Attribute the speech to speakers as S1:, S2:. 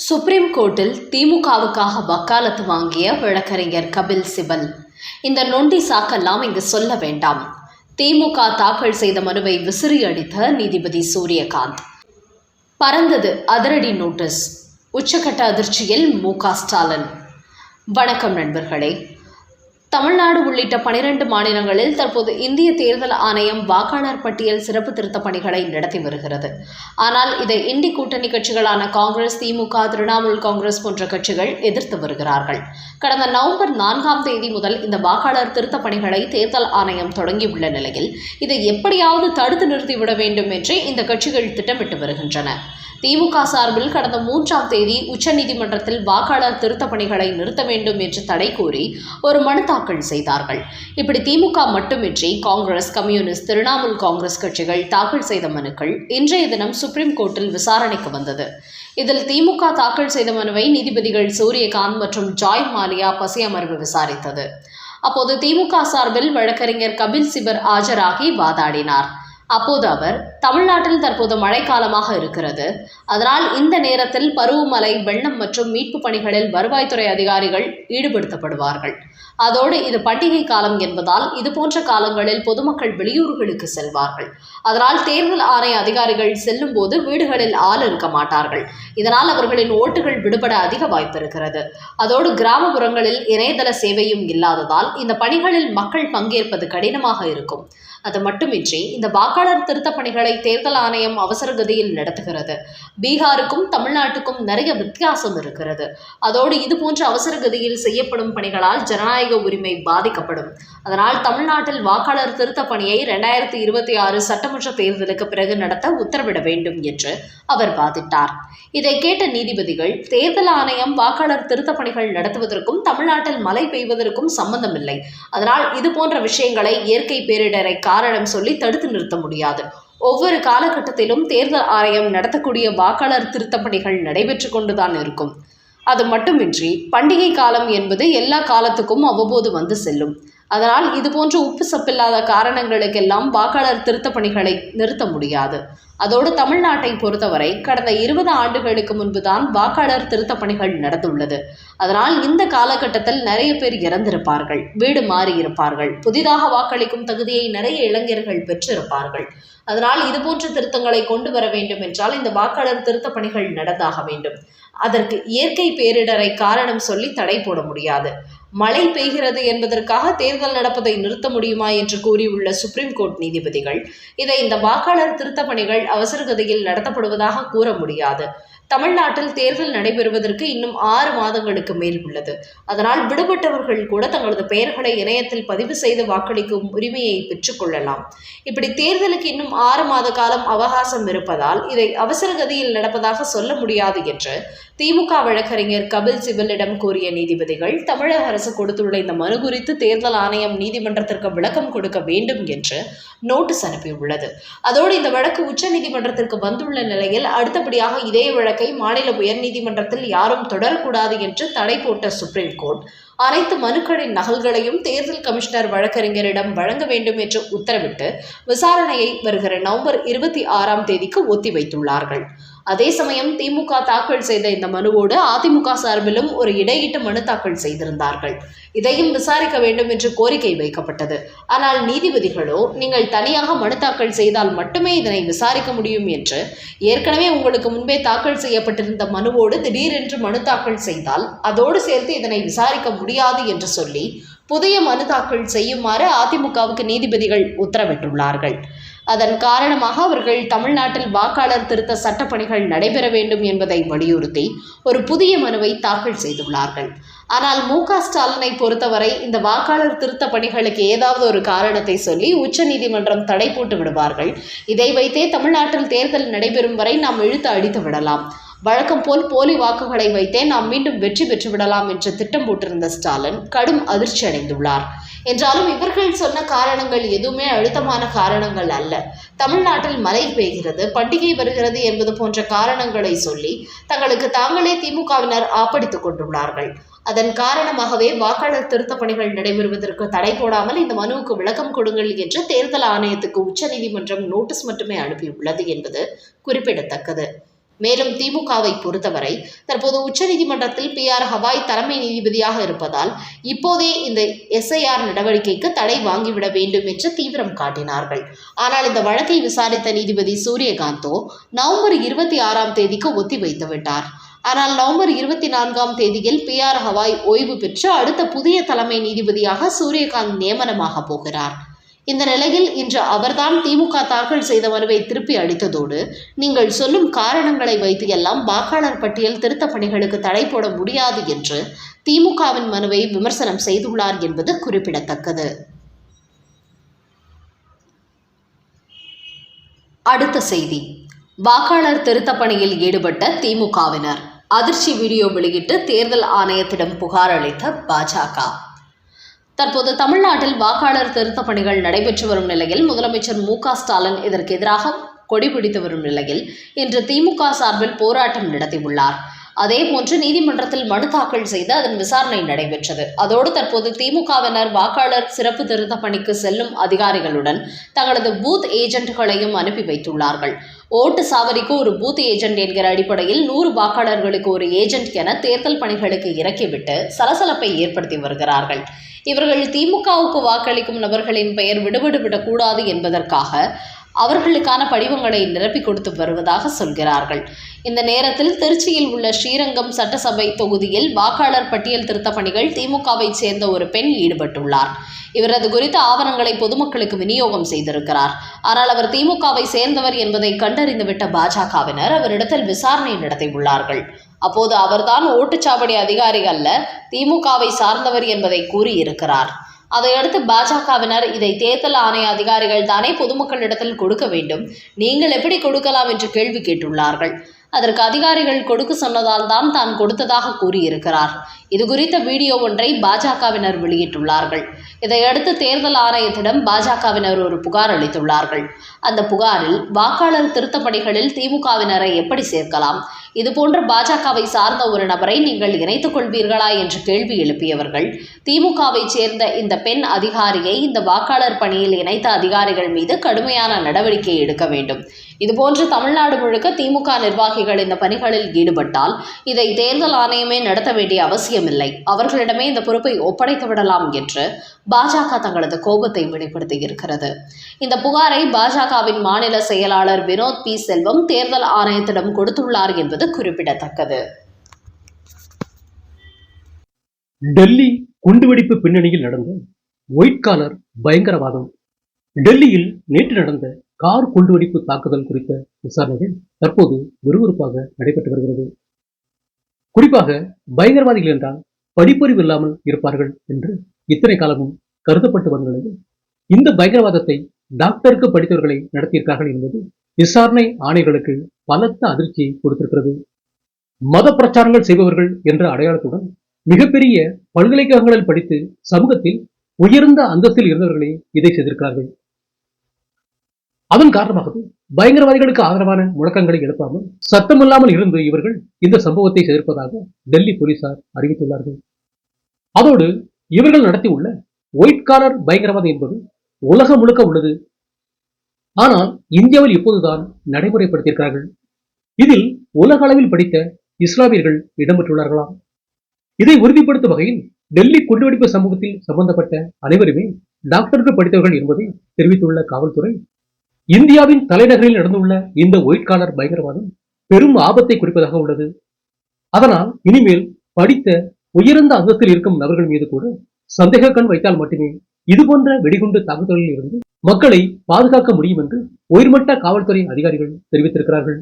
S1: Supreme கோர்ட்டில் திமுகவுக்காக வக்காலத்து வாங்கிய வழக்கறிஞர் கபில் சிபல். இந்த நொண்டி சாக்கெல்லாம் இங்கு சொல்ல வேண்டாம். திமுக தாக்கல் செய்த மனுவை விசிறி அடித்த நீதிபதி சூரியகாந்த். பறந்தது அதிரடி நோட்டீஸ். உச்சக்கட்ட அதிர்ச்சியில் மு க ஸ்டாலின். வணக்கம் நண்பர்களே. தமிழ்நாடு உள்ளிட்ட பனிரெண்டு மாநிலங்களில் தற்போது இந்திய தேர்தல் ஆணையம் வாக்காளர் பட்டியல் சிறப்பு திருத்தப் பணிகளை நடத்தி வருகிறது. ஆனால் இதை இந்தி கூட்டணி கட்சிகளான காங்கிரஸ் திமுக திரிணாமுல் காங்கிரஸ் போன்ற கட்சிகள் எதிர்த்து வருகிறார்கள். கடந்த நவம்பர் நான்காம் தேதி முதல் இந்த வாக்காளர் திருத்தப் பணிகளை தேர்தல் ஆணையம் தொடங்கியுள்ள நிலையில் இதை எப்படியாவது தடுத்து நிறுத்திவிட வேண்டும் என்று இந்த கட்சிகள் திட்டமிட்டு வருகின்றன. திமுக சார்பில் கடந்த மூன்றாம் தேதி உச்சநீதிமன்றத்தில் வாக்காளர் திருத்தப் பணிகளை நிறுத்த வேண்டும் என்று தடை கோரி ஒரு மனு தாக்கல் செய்தார்கள். இப்படி திமுக மட்டுமின்றி காங்கிரஸ் கம்யூனிஸ்ட் திரிணாமுல் காங்கிரஸ் கட்சிகள் தாக்கல் செய்த மனுக்கள் இன்றைய தினம் சுப்ரீம் கோர்ட்டில் விசாரணைக்கு வந்தது. இதில் திமுக தாக்கல் செய்த மனுவை நீதிபதிகள் சூரியகாந்த் மற்றும் ஜாய் மாலியா பசி அமர்வு விசாரித்தது. அப்போது திமுக சார்பில் வழக்கறிஞர் கபில் சிபர் ஆஜராகி வாதாடினார். அப்போது அவர் தமிழ்நாட்டில் தற்போது மழைக்காலமாக இருக்கிறது. அதனால் இந்த நேரத்தில் பருவமழை வெள்ளம் மற்றும் மீட்பு பணிகளில் வருவாய்த்துறை அதிகாரிகள் ஈடுபடுத்தப்படுவார்கள். அதோடு இது பண்டிகை காலம் என்பதால் இது போன்ற காலங்களில் பொதுமக்கள் வெளியூர்களுக்கு செல்வார்கள். அதனால் தேர்தல் ஆணைய அதிகாரிகள் செல்லும் போது வீடுகளில் ஆள் இருக்க மாட்டார்கள். இதனால் அவர்களின் ஓட்டுகள் விடுபட அதிக வாய்ப்பு இருக்கிறது அதோடு கிராமப்புறங்களில் இணையதள சேவையும் இல்லாததால் இந்த பணிகளில் மக்கள் பங்கேற்பது கடினமாக இருக்கும். அது மட்டுமின்றி இந்த வாக்காளர் திருத்த பணிகளை தேர்தலை தேர்தல் ஆணையம் அவசர கதியில் நடத்துகிறது. பீகாருக்கும் தமிழ்நாட்டுக்கும் நிறைய வித்தியாசம் இருக்கிறது. அதோடு இது போன்ற அவசர கதியில் செய்யப்படும் பணிகளால் ஜனநாயக உரிமை பாதிக்கப்படும். அதனால் தமிழ்நாட்டில் வாக்காளர் திருத்தப் பணியை இரண்டாயிரத்தி இருபத்தி ஆறு சட்டமன்ற தேர்தலுக்கு பிறகு நடத்த உத்தரவிட வேண்டும் என்று அவர் வாதிட்டார். இதை கேட்ட நீதிபதிகள் தேர்தல் ஆணையம் வாக்காளர் திருத்தப் பணிகள் நடத்துவதற்கும் தமிழ்நாட்டில் மழை பெய்வதற்கும் சம்பந்தமில்லை. அதனால் இது போன்ற விஷயங்களை இயற்கை பேரிடரை காரணம் சொல்லி தடுத்து நிறுத்த முடியாது. ஒவ்வொரு காலகட்டத்திலும் தேர்தல் ஆணையம் நடத்தக்கூடிய வாக்காளர் திருத்தப் பணிகள் நடைபெற்று கொண்டுதான் இருக்கும். அது மட்டுமின்றி பண்டிகை காலம் என்பது எல்லா காலத்துக்கும் அவ்வப்போது வந்து செல்லும். அதனால் இதுபோன்ற உப்பு சப்பில்லாத காரணங்களுக்கெல்லாம் வாக்காளர் திருத்தப் பணிகளை நிறுத்த முடியாது. அதோடு தமிழ்நாட்டை பொறுத்தவரை கடந்த இருபது ஆண்டுகளுக்கு முன்புதான் வாக்காளர் திருத்தப் பணிகள் நடந்துள்ளது. அதனால் இந்த காலகட்டத்தில் நிறைய பேர் இறந்திருப்பார்கள் வீடு மாறி இருப்பார்கள் புதிதாக வாக்களிக்கும் தகுதியை நிறைய இளைஞர்கள் பெற்றிருப்பார்கள். அதனால் இதுபோன்ற திருத்தங்களை கொண்டு வர வேண்டும் என்றால் இந்த வாக்காளர் திருத்தப் பணிகள் நடந்தாக வேண்டும். அதற்கு இயற்கை பேரிடரை காரணம் சொல்லி தடை போட முடியாது. மழை பெய்கிறது என்பதற்காக தேர்தல் நடப்பதை நிறுத்த முடியுமா என்று கூறியுள்ள சுப்ரீம் கோர்ட் நீதிபதிகள் இதை இந்த வாக்காளர் திருத்த பணிகள் அவசரகதியில் நடத்தப்படுவதாக கூற முடியாது. தமிழ்நாட்டில் தேர்தல் நடைபெறுவதற்கு இன்னும் ஆறு மாதங்களுக்கு மேல் உள்ளது. அதனால் விடுபட்டவர்கள் கூட தங்களது பெயர்களை இணையத்தில் பதிவு செய்து வாக்களிக்கும் உரிமையை பெற்றுக்கொள்ளலாம் இப்படி தேர்தலுக்கு இன்னும் ஆறு மாத காலம் அவகாசம் இருப்பதால் இதை அவசர கதியில் நடப்பதாக சொல்ல முடியாது என்று திமுக வழக்கறிஞர் கபில் சிபலிடம் கூறிய நீதிபதிகள் தமிழக அரசு கொடுத்துள்ள இந்த மனு குறித்து தேர்தல் ஆணையம் நீதிமன்றத்திற்கு விளக்கம் கொடுக்க வேண்டும் என்று நோட்டீஸ் அனுப்பியுள்ளது. அதோடு இந்த வழக்கு உச்சநீதிமன்றத்திற்கு வந்துள்ள நிலையில் அடுத்தபடியாக இதே வழக்கு மாநில உயர்நீதிமன்றத்தில் யாரும் தொடரக்கூடாது என்று தடை போட்ட சுப்ரீம் கோர்ட் அனைத்து மனுக்களின் நகல்களையும் தேர்தல் கமிஷனர் வழக்கறிஞரிடம் வழங்க வேண்டும் என்று உத்தரவிட்டு விசாரணையை வருகிற நவம்பர் இருபத்தி ஆறாம் தேதிக்கு ஒத்திவைத்துள்ளார்கள். அதே சமயம் திமுக தாக்கல் செய்த இந்த மனுவோடு அதிமுக சார்பிலும் ஒரு இடையீட்டு மனு தாக்கல் செய்திருந்தார்கள். இதையும் விசாரிக்க வேண்டும் என்று கோரிக்கை வைக்கப்பட்டது. ஆனால் நீதிபதிகளோ நீங்கள் தனியாக மனு தாக்கல் செய்தால் மட்டுமே இதனை விசாரிக்க முடியும் என்று ஏற்கனவே உங்களுக்கு முன்பே தாக்கல் செய்யப்பட்டிருந்த மனுவோடு திடீரென்று மனு தாக்கல் செய்தால் அதோடு சேர்த்து இதனை விசாரிக்க முடியாது என்று சொல்லி புதிய மனு தாக்கல் செய்யுமாறு அதிமுகவுக்கு நீதிபதிகள் உத்தரவிட்டுள்ளார்கள். அதன் காரணமாக அவர்கள் தமிழ்நாட்டில் வாக்காளர் திருத்த சட்டப்பணிகள் நடைபெற வேண்டும் என்பதை வலியுறுத்தி ஒரு புதிய மனுவை தாக்கல் செய்துள்ளார்கள். ஆனால் மு க ஸ்டாலினை பொறுத்தவரை இந்த வாக்காளர் திருத்த பணிகளுக்கு ஏதாவது ஒரு காரணத்தை சொல்லி உச்சநீதிமன்றம் தடை போட்டு விடுவார்கள். இதை வைத்தே தமிழ்நாட்டில் தேர்தல் நடைபெறும் வரை நாம் இழுத்து அடித்து விடலாம். வழக்கம் போல் போலி வாக்குகளை வைத்தே நாம் மீண்டும் வெற்றி பெற்று விடலாம் என்று திட்டம் போட்டிருந்த ஸ்டாலின் கடும் அதிர்ச்சி அடைந்துள்ளார். என்றாலும் இவர்கள் சொன்ன காரணங்கள் எதுவுமே அழுத்தமான காரணங்கள் அல்ல. தமிழ்நாட்டில் மழை பெய்கிறது பண்டிகை வருகிறது என்பது போன்ற காரணங்களை சொல்லி தங்களுக்கு தாங்களே திமுகவினர் ஆப்படித்துக் கொண்டுள்ளார்கள். அதன் காரணமாகவே வாக்காளர் திருத்த பணிகள் நடைபெறுவதற்கு தடை போடாமல் இந்த மனுவுக்கு விளக்கம் கொடுங்கள் என்று தேர்தல் ஆணையத்துக்கு உச்சநீதிமன்றம் நோட்டீஸ் மட்டுமே அனுப்பியுள்ளது என்பது குறிப்பிடத்தக்கது. மேலும் திமுகவை பொறுத்தவரை தற்போது உச்சநீதிமன்றத்தில் பி ஆர் ஹவாய் தலைமை நீதிபதியாக இருப்பதால் இப்போதே இந்த எஸ்ஐஆர் நடவடிக்கைக்கு தடை வாங்கிவிட வேண்டும் என்று தீவிரம் காட்டினார்கள். ஆனால் இந்த வழக்கை விசாரித்த நீதிபதி சூரியகாந்தோ நவம்பர் இருபத்தி ஆறாம் தேதிக்கு ஒத்திவைத்து விட்டார் ஆனால் நவம்பர் இருபத்தி நான்காம் தேதியில் பி ஆர் ஹவாய் ஓய்வு பெற்று அடுத்த புதிய தலைமை நீதிபதியாக சூரியகாந்த் நியமனமாக போகிறார். இந்த நிலையில் இன்று அவர்தான் திமுக தாக்கல் செய்த மனுவை திருப்பி அளித்ததோடு நீங்கள் சொல்லும் காரணங்களை வைத்து எல்லாம் வாக்காளர் பட்டியல் திருத்த பணிகளுக்கு தடை போட முடியாது என்று திமுகவின் மனுவை விமர்சனம் செய்துள்ளார் என்பது குறிப்பிடத்தக்கது. அடுத்த செய்தி. வாக்காளர் திருத்தப் பணியில் ஈடுபட்ட திமுகவினர். அதிர்ச்சி வீடியோ வெளியிட்டு தேர்தல் ஆணையத்திடம் புகார் அளித்த பாஜக தற்போது தமிழ்நாட்டில் வாக்காளர் திருத்தப் பணிகள் நடைபெற்று வரும் நிலையில் முதலமைச்சர் மு க ஸ்டாலின் இதற்கு எதிராக கொடி பிடித்து வரும் நிலையில் இன்று திமுக சார்பில் போராட்டம் நடத்தியுள்ளார். அதேபோன்று நீதிமன்றத்தில் மனு தாக்கல் செய்து அதன் விசாரணை நடைபெற்றது. அதோடு தற்போது திமுகவினர் வாக்காளர் சிறப்பு திருத்த பணிக்கு செல்லும் அதிகாரிகளுடன் தங்களது பூத் ஏஜென்ட்களையும் அனுப்பி வைத்துள்ளார்கள். ஓட்டு சாவடிக்கு ஒரு பூத் ஏஜென்ட் என்கிற அடிப்படையில் நூறு வாக்காளர்களுக்கு ஒரு ஏஜென்ட் என தேர்தல் பணிகளுக்கு இறக்கிவிட்டு சலசலப்பை ஏற்படுத்தி வருகிறார்கள். இவர்கள் திமுகவுக்கு வாக்களிக்கும் நபர்களின் பெயர் விடுபட்டுவிடக்கூடாது என்பதற்காக அவர்களுக்கான படிவங்களை நிரப்பி கொடுத்து வருவதாக சொல்கிறார்கள். இந்த நேரத்தில் திருச்சியில் உள்ள ஸ்ரீரங்கம் சட்டசபை தொகுதியில் வாக்காளர் பட்டியல் திருத்த பணிகள் திமுகவைச் சேர்ந்த ஒரு பெண் ஈடுபட்டுள்ளார். இவரது குறித்த ஆவணங்களை பொதுமக்களுக்கு விநியோகம் செய்திருக்கிறார். ஆனால் அவர் திமுகவை சேர்ந்தவர் என்பதை கண்டறிந்துவிட்ட பாஜகவினர் அவரிடத்தில் விசாரணை நடத்தியுள்ளார்கள். அப்போது அவர்தான் ஓட்டுச்சாவடி அதிகாரி அல்ல திமுகவை சார்ந்தவர் என்பதை கூறியிருக்கிறார். அதையடுத்து பாஜகவினர் இதை தேர்தல் ஆணைய அதிகாரிகள் தானே பொதுமக்களிடத்தில் கொடுக்க வேண்டும். நீங்கள் எப்படி கொடுக்கலாம் என்று கேள்வி கேட்டுள்ளார்கள். அதற்கு அதிகாரிகள் கொடுக்க சொன்னதால் தான் தான் கொடுத்ததாக கூறியிருக்கிறார். இது குறித்த வீடியோ ஒன்றை பாஜகவினர் வெளியிட்டுள்ளார்கள். இதையடுத்து தேர்தல் ஆணையத்திடம் பாஜகவினர் ஒரு புகார் அளித்துள்ளார்கள். அந்த புகாரில் வாக்காளர் திருத்தப் பணிகளில் திமுகவினரை எப்படி சேர்க்கலாம்? இதுபோன்ற பாஜகவை சார்ந்த ஒரு நபரை நீங்கள் இணைத்துக் கொள்வீர்களா என்று கேள்வி எழுப்பியவர்கள் திமுகவை சேர்ந்த இந்த பெண் அதிகாரியை இந்த வாக்காளர் பணியில் இணைத்த அதிகாரிகள் மீது கடுமையான நடவடிக்கை எடுக்க வேண்டும். இதுபோன்று தமிழ்நாடு முழுக்க திமுக நிர்வாகிகள் இந்த பணிகளில் ஈடுபட்டால் இதை தேர்தல் ஆணையமே நடத்த வேண்டிய அவசியமில்லை. அவர்களிடமே இந்த பொறுப்பை ஒப்படைத்து விடலாம் என்று பாஜக தங்களது கோபத்தை வெளிப்படுத்தியிருக்கிறது. இந்த புகாரை பாஜகவின் மாநில செயலாளர் வினோத் பி. செல்வம் தேர்தல் ஆணையத்திடம் கொடுத்துள்ளார் என்பது குறிப்பிடத்தக்கது.
S2: டெல்லி குண்டுவெடிப்பு பின்னணியில் நடந்த ஒயிட் காலர் பயங்கரவாதம். டெல்லியில் நேற்று நடந்த கார் குண்டுவெடிப்பு தாக்குதல் குறித்த விசாரணைகள் தற்போது விறுவிறுப்பாக நடைபெற்று வருகிறது. குறிப்பாக பயங்கரவாதிகள் என்றால் படிப்பறிவு இல்லாமல் இருப்பார்கள் என்று இத்தனை காலமும் கருதப்பட்டு வந்த நிலையில் இந்த பயங்கரவாதத்தை டாக்டருக்கு படித்தவர்களை நடத்தியிருக்கார்கள் என்பது விசாரணை ஆணையர்களுக்கு பலத்த அதிர்ச்சியை கொடுத்திருக்கிறது. மத பிரச்சாரங்கள் செய்பவர்கள் என்ற அடையாளத்துடன் மிகப்பெரிய பல்கலைக்கழகங்களில் படித்து சமூகத்தில் உயர்ந்த அந்தஸ்தில் இருந்தவர்களே இதை செய்திருக்கிறார்கள். அதன் காரணமாகவே பயங்கரவாதிகளுக்கு ஆதரவான முழக்கங்களை எழுப்பாமல் சத்தமில்லாமல் இருந்து இவர்கள் இந்த சம்பவத்தை செய்திருப்பதாக டெல்லி போலீசார் அறிவித்துள்ளார்கள். அதோடு இவர்கள் நடத்தியுள்ள ஒயிட் காலர் பயங்கரவாதம் என்பது உலகம் முழுக்க உள்ளது. ஆனால் இந்தியாவில் இப்போதுதான் நடைமுறைப்படுத்தியிருக்கிறார்கள். இதில் உலக அளவில் படித்த இஸ்லாமியர்கள் இடம்பெற்றுள்ளார்களாம். இதை உறுதிப்படுத்தும் வகையில் டெல்லி குண்டுவெடிப்பு சம்பவத்தில் சம்பந்தப்பட்ட அனைவருமே டாக்டருக்கு படித்தவர்கள் என்பதை தெரிவித்துள்ள காவல்துறை இந்தியாவின் தலைநகரில் நடந்துள்ள இந்த ஒயிட் காலர் பயங்கரவாதம் பெரும் ஆபத்தை குறிப்பதாக உள்ளது. அதனால் இனிமேல் படித்த உயர்ந்த அந்தத்தில் இருக்கும் நபர்கள் மீது கூட சந்தேக கண் வைத்தால் மட்டுமே இதுபோன்ற வெடிகுண்டு தாக்குதலில் இருந்து மக்களை பாதுகாக்க முடியும் என்று உயர்மட்ட காவல்துறை அதிகாரிகள் தெரிவித்திருக்கிறார்கள்.